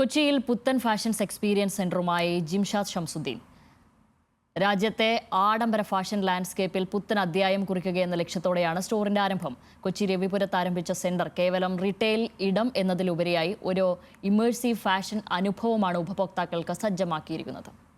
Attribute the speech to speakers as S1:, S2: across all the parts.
S1: കൊച്ചിയിൽ പുത്തൻ fashions experience സെന്ററുമായി ജിംഷാദ് ഷംസുദ്ദീൻ. രാജ്യത്തെ ആഡംബര ഫാഷൻ ലാൻഡ്സ്കേപ്പിൽ പുത്തൻ അധ്യായം കുറിക്കുകയെന്ന ലക്ഷ്യത്തോടെയാണ് സ്റ്റോറിന്റെ ആരംഭം. കൊച്ചി രവിപുരത്ത് ആരംഭിച്ച സെന്റർ കേവലം റീറ്റെയിൽ ഇടം എന്നതിലുപരിയായി ഒരു ഇമേഴ്സീവ് ഫാഷൻ അനുഭവമാണ് ഉപഭോക്താക്കൾക്ക് സജ്ജമാക്കിയിരിക്കുന്നത്.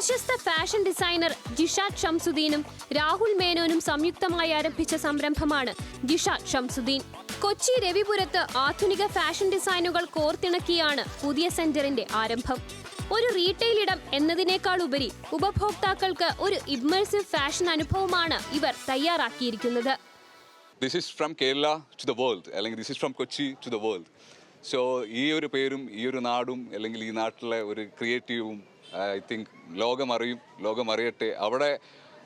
S2: പ്രശസ്ത ഫാഷൻ ഡിസൈനർ ജിഷാദ് ഷംസുദ്ദീനും രാഹുൽ മേനോനും സംയുക്തമായി ആരംഭിച്ച സംരംഭമാണ് ജിഷാദ് ഷംസുദ്ദീൻ. കൊച്ചി രവിപുരത്ത് ആധുനിക ഫാഷൻ ഡിസൈനുകൾ കോർത്തിണക്കിയാണ് പുതിയ സെന്ററിന്റെ ആരംഭം. ഒരു റീറ്റെയിൽ ഇടം എന്നതിനേക്കാൾ ഉപരി ഉപഭോക്താക്കൾക്ക് ഒരു ഇമ്മേഴ്സീവ് ഫാഷൻ അനുഭവമാണ് ഇവർ തയ്യാറാക്കിയിരിക്കുന്നത്.
S3: This is from Kerala to the world അല്ലെങ്കിൽ this is from Kochi to the world so ഈ ഒരു പേരും ഈ ഒരു നാടും അല്ലെങ്കിൽ ഈ നാട്ടിലെ ഒരു ക്രിയേറ്റീവും ഐ തിങ്ക് ലോകമറിയും ലോകമറിയട്ടെ. അവിടെ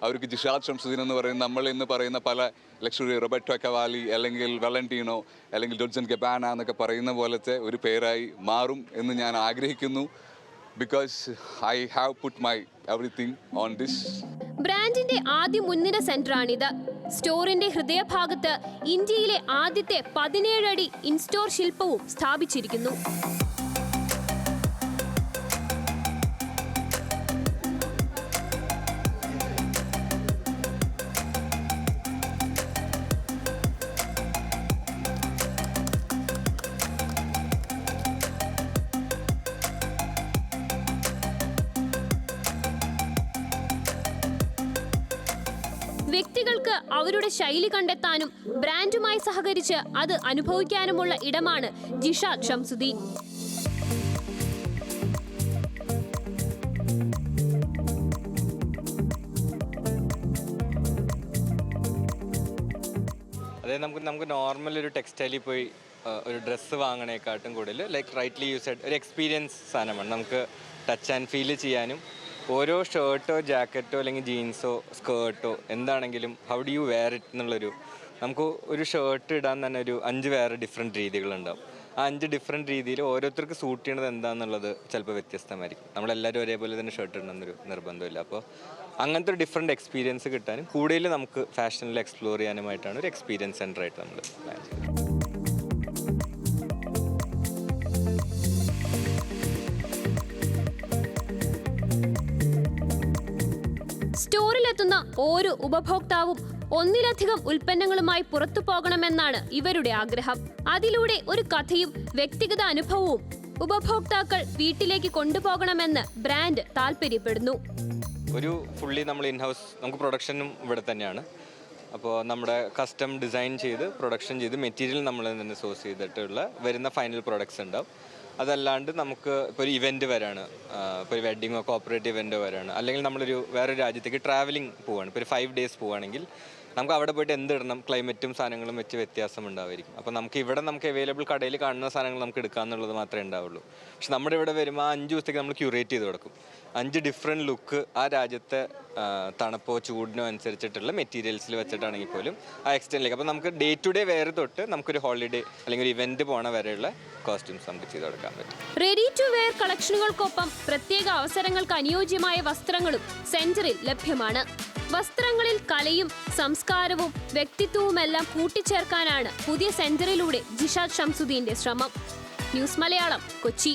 S3: അവർക്ക് ജിഷാദ് ഷംസുദ്ദീൻ എന്ന് പറയുന്ന നമ്മൾ ഇന്ന് പറയുന്ന പല ലക്ഷറി റൊബർട്ടോ കവാലി അല്ലെങ്കിൽ വെലന്റീനോ അല്ലെങ്കിൽ ഡൊഡ്ജൻ ഗബാന എന്നൊക്കെ പറയുന്ന പോലത്തെ ഒരു പേരായി മാറും എന്ന് ഞാൻ ആഗ്രഹിക്കുന്നു. Because I have put my everything on this
S2: ബ്രാൻഡിന്റെ ആദ്യ മുൻനിര സെന്ററാണിത്. സ്റ്റോറിന്റെ ഹൃദയഭാഗത്ത് ഇന്ത്യയിലെ ആദ്യത്തെ പതിനേഴടി ഇൻസ്റ്റോർ ശില്പവും സ്ഥാപിച്ചിരിക്കുന്നു. അവരുടെ ശൈലി കണ്ടെത്താനും ബ്രാൻഡുമായി സഹകരിച്ച് അത് അനുഭവിക്കാനുമുള്ള ഇടമാണ് ജിഷാദ് ഷംസുദ്ദീൻ.
S4: അതായത് നമുക്ക് നമുക്ക് നോർമൽ ഒരു ടെക്സ്റ്റൈലിൽ പോയി ഒരു ഡ്രസ്സ് വാങ്ങണേക്കാട്ടും കൂടുതൽ ലൈക്ക് റൈറ്റ്ലി യൂസ്ഡ് ഒരു എക്സ്പീരിയൻസ് സാധനമാണ്. നമുക്ക് ടച്ച് ആൻഡ് ഫീൽ ചെയ്യാനും ഓരോ ഷർട്ടോ ജാക്കറ്റോ അല്ലെങ്കിൽ ജീൻസോ സ്കേർട്ടോ എന്താണെങ്കിലും how do you wear it എന്നുള്ളൊരു നമുക്ക് ഒരു ഷർട്ട് ഇടാൻ തന്നെ ഒരു അഞ്ച് വേറെ ഡിഫറെന്റ് രീതികളുണ്ടാവും. ആ അഞ്ച് ഡിഫറെന്റ് രീതിയിൽ ഓരോരുത്തർക്ക് സൂട്ട് ചെയ്യണത് എന്താണെന്നുള്ളത് ചിലപ്പോൾ വ്യത്യസ്തമായിരിക്കും. നമ്മളെല്ലാവരും ഒരേപോലെ തന്നെ ഷർട്ട് ഇടണമെന്നൊരു നിർബന്ധമില്ല. അപ്പോൾ അങ്ങനത്തെ ഒരു ഡിഫറെന്റ് എക്സ്പീരിയൻസ് കിട്ടാനും കൂടുതൽ നമുക്ക് ഫാഷനിൽ എക്സ്പ്ലോർ ചെയ്യാനുമായിട്ടാണ് ഒരു എക്സ്പീരിയൻസ് സെന്ററായിട്ട് നമ്മൾ പ്ലാൻ ചെയ്യുന്നത്.
S2: സ്റ്റോറിലെത്തുന്ന ഓരോ ഉപഭോക്താവും ഒന്നിലധികം ഉൽപ്പന്നങ്ങളുമായി പുറത്തു പോകണമെന്നാണ് ഇവരുടെ ആഗ്രഹം. അതിലൂടെ ഒരു കഥയും വ്യക്തിഗത അനുഭവവും ഉപഭോക്താക്കൾ വീട്ടിലേക്ക് കൊണ്ടുപോകണമെന്ന് ബ്രാൻഡ് താല്പര്യപ്പെടുന്നു.
S4: ഒരു ഫുള്ളി നമ്മൾ ഇൻഹൗസ് നമുക്ക് പ്രൊഡക്ഷനും ഇവിടെ തന്നെയാണ്. അപ്പോൾ നമ്മുടെ കസ്റ്റം ഡിസൈൻ ചെയ്ത് പ്രൊഡക്ഷൻ ചെയ്ത് മെറ്റീരിയൽ നമ്മൾ തന്നെ സോഴ്സ് ചെയ്തിട്ടുള്ള വരുന്ന ഫൈനൽ പ്രൊഡക്ട്സ് ഉണ്ടാവും. അതല്ലാണ്ട് നമുക്ക് ഇപ്പോൾ ഒരു ഇവന്റ് വരാണ്. ഇപ്പോൾ ഒരു വെഡിങ്ങോ കോപ്പറേറ്റ് ഇവന്റോ വരാണ്. അല്ലെങ്കിൽ നമ്മളൊരു വേറൊരു രാജ്യത്തേക്ക് ട്രാവലിംഗ് പോവാണ്. ഇപ്പോൾ ഒരു ഫൈവ് ഡേയ്സ് പോവുകയാണെങ്കിൽ നമുക്ക് അവിടെ പോയിട്ട് എന്തിടണം ക്ലൈമറ്റും സാധനങ്ങളും വെച്ച് വ്യത്യാസം ഉണ്ടാവുമായിരിക്കും അപ്പോൾ നമുക്ക് ഇവിടെ നമുക്ക് അവൈലബിൾ കടയിൽ കാണുന്ന സാധനങ്ങൾ നമുക്ക് എടുക്കാമെന്നുള്ളത് മാത്രമേ ഉണ്ടാവുള്ളൂ. പക്ഷെ നമ്മുടെ ഇവിടെ വരുമ്പോൾ ആ അഞ്ച് ദിവസത്തേക്ക് നമ്മൾ ക്യൂറേറ്റ് ചെയ്ത് കൊടുക്കും. അഞ്ച് ഡിഫറെന്റ് ലുക്ക് ആ രാജ്യത്തെ തണുപ്പോ ചൂടിനോ അനുസരിച്ചിട്ടുള്ള മെറ്റീരിയൽസിൽ വെച്ചിട്ടാണെങ്കിൽ പോലും ആ എക്സ്റ്റെൻഡിലേക്ക് അപ്പോൾ നമുക്ക് ഡേ ടു ഡേ വേറെ തൊട്ട് നമുക്കൊരു ഹോളിഡേ അല്ലെങ്കിൽ ഒരു ഇവന്റ് പോണ വരെയുള്ള കോസ്റ്റ്യൂംസ് നമുക്ക് ചെയ്ത് കൊടുക്കാൻ പറ്റും.
S2: റെഡി ടു വെയർ കളക്ഷനുകൾക്കൊപ്പം പ്രത്യേക അവസരങ്ങൾക്ക് അനുയോജ്യമായ വസ്ത്രങ്ങളും സെന്ററിൽ ലഭ്യമാണ്. വസ്ത്രങ്ങളിൽ കലയും സംസ്കാരവും വ്യക്തിത്വവുമെല്ലാം കൂട്ടിച്ചേർക്കാനാണ് പുതിയ സെന്ററിലൂടെ ജിഷാദ് ഷംസുദ്ദീന്റെ ശ്രമം. ന്യൂസ് മലയാളം കൊച്ചി.